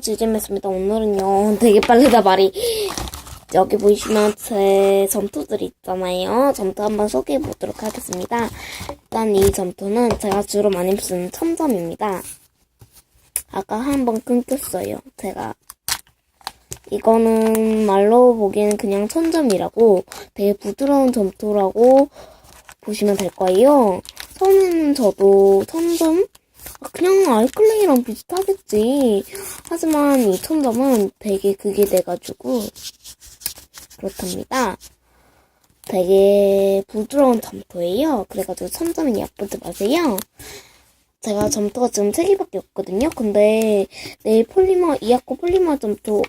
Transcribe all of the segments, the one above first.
지잼했습니다. 오늘은요, 되게 빠르다 말이. 여기 보시면 제 점토들 있잖아요. 점토 한번 소개해 보도록 하겠습니다. 일단 이 점토는 제가 주로 많이 쓰는 첨점입니다. 아까 한번 끊겼어요. 제가. 이거는 말로 보기에는 그냥 천점이라고 되게 부드러운 점토라고 보시면 될 거예요. 처음에는 저도 천점? 아, 그냥 알클레이랑 비슷하겠지. 하지만 이 천점은 되게 그게 돼가지고 그렇답니다. 되게 부드러운 점토예요. 그래가지고 천점이 예쁘지 마세요. 제가 점토가 지금 3개밖에 없거든요. 근데 내일 폴리머, 이하코 폴리머 점토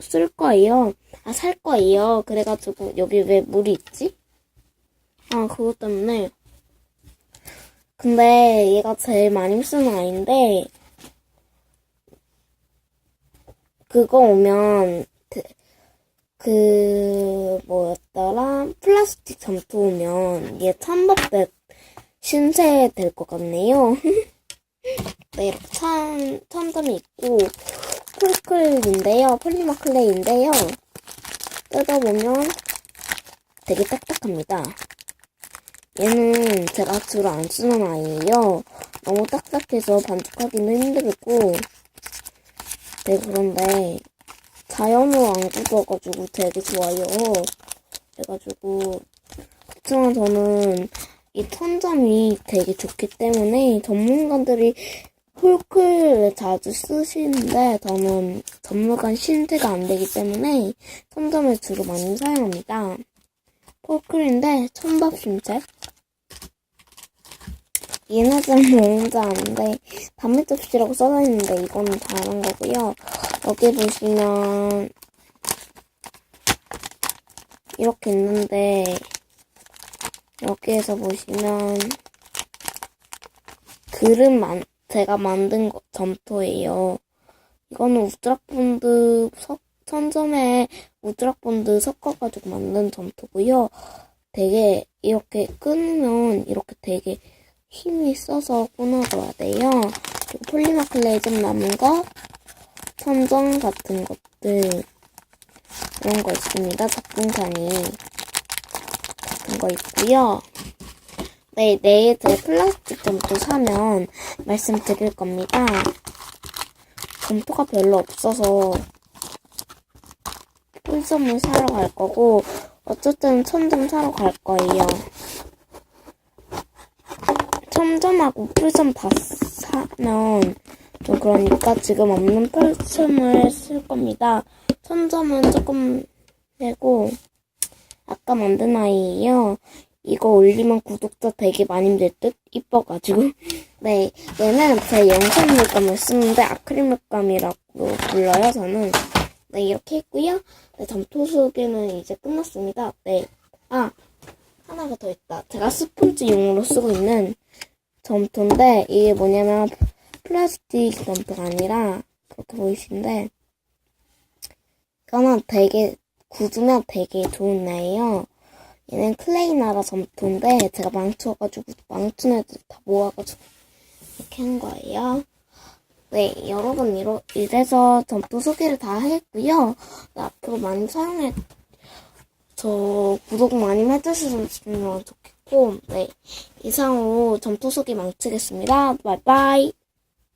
쓸 거예요. 아, 살 거예요. 그래가지고 여기 왜 물이 있지? 아, 그것 때문에. 근데 얘가 제일 많이 쓰는 아이인데, 그거 오면, 그, 그, 뭐였더라? 플라스틱 점토 오면 얘 찬밥대 신세 될 것 같네요. 네, 이렇게 천, 천점이 있고, 폴클인데요. 폴리머 클레이인데요. 뜯어보면 되게 딱딱합니다. 얘는 제가 주로 안 쓰는 아이예요. 너무 딱딱해서 반죽하기는 힘들고, 네, 그런데 자연으로 안 굳어가지고 되게 좋아요. 그래가지고, 그렇지만 저는 이 천점이 되게 좋기 때문에 전문가들이 폴클을 자주 쓰시는데 저는 전문가 신세가 안 되기 때문에 천점을 주로 많이 사용합니다. 폴클인데 천밥 신세? 얘네들은 아는데 담배 접시라고 써져 있는데 이거는 다른 거고요. 여기 보시면 이렇게 있는데 여기에서 보시면 그릇 만 제가 만든 거, 점토예요. 이거는 우드락본드 석 천점에 우드락본드 섞어가지고 만든 점토고요. 되게 이렇게 끊으면 이렇게 되게 힘이 써서 끊어줘야 돼요. 그리고 폴리머 클레이 좀 남은 거, 천점 같은 것들 이런 거 있습니다. 작품칸이 같은 거 있고요. 네, 내일 제 플라스틱 점토 사면 말씀드릴 겁니다. 점토가 별로 없어서 꿀점을 사러 갈 거고 어쨌든 천점 사러 갈 거예요. 첨점하고 풀점 다 사면 좀 그러니까 지금 없는 풀점을 쓸 겁니다. 천점은 조금 되고 아까 만든 아이예요. 이거 올리면 구독자 되게 많이 될 듯? 이뻐가지고. 네, 얘는 제 영상 물감을 쓰는데 아크릴 물감이라고 불러요, 저는. 네, 이렇게 했고요. 네, 점토 소개는 이제 끝났습니다. 네. 아, 하나가 더 있다. 제가 스폰지용으로 쓰고 있는 점토인데, 이게 뭐냐면, 플라스틱 점토가 아니라, 그렇게 보이시는데, 이거는 되게, 굳으면 되게 좋은 애예요. 얘는 클레이 나라 점토인데 제가 망쳐가지고 망친 애들 다 모아가지고 이렇게 한 거예요. 네, 여러분 이러, 이래서 점토 소개를 다 했고요. 네, 앞으로 많이 사용해 저 구독 많이 해주시면 좋겠고 네 이상으로 점토 소개 망치겠습니다. 바이바이.